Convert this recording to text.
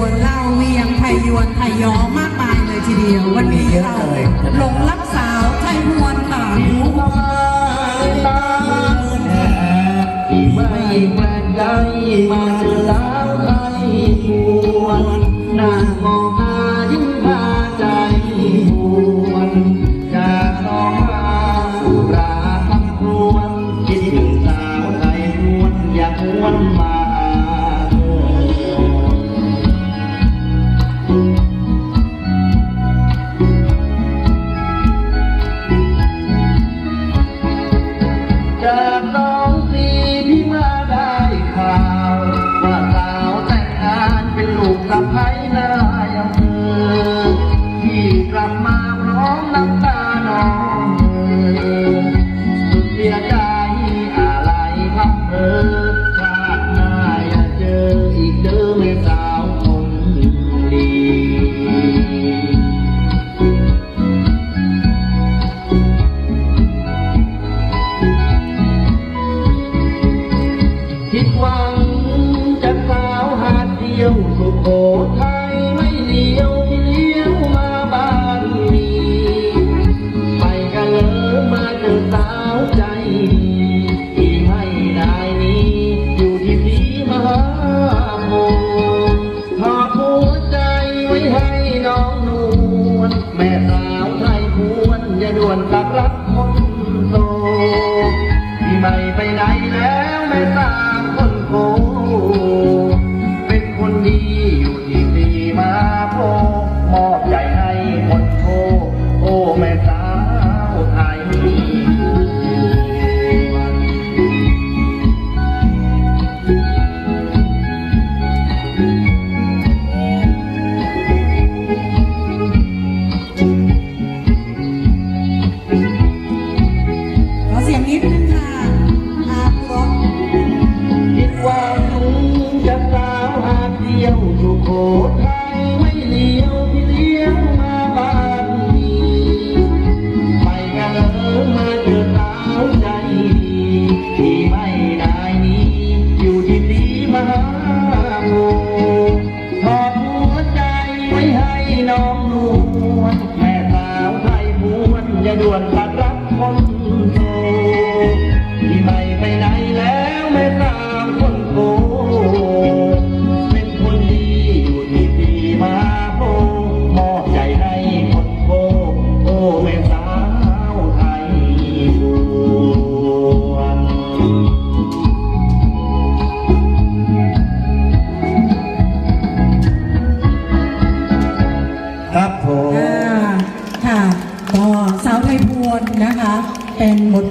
วนไทยย้อมากมายเลยทีเดียว วันนี้เยอะเราเลยหลงรักสาวไทยพวนค่ะไม่แปลกใจมาเจอแล้วใครปวดนางมองหายิ่งพาใจปวดจากน้องมาสุรา ผิดหวังจากสาวหาดเดียวสุโขทัยไม่เลี้ยวเลี้ยวมาบ้านมีไปกันเลยมาเจอสาวใจที่ไม่ได้นี้อยู่ที่สีมหาโมขอหัวใจไว้ให้น้องนวลแม่สาวไทยพวนอย่าด่วนกลับรักคน ยวสุโขทัยไม่เลี้ยวที่เลี้ยวมาบ้านนี้ไปกันเลยมาเจอสาวใจดีที่ไม่ได้นี้อยู่ที่สีมหาโพธิ์ถอดหัวใจไว้ให้น้องนวลแม่สาวไทยพวนอย่าด่วนตัดรักคนโตที่ไม่ไป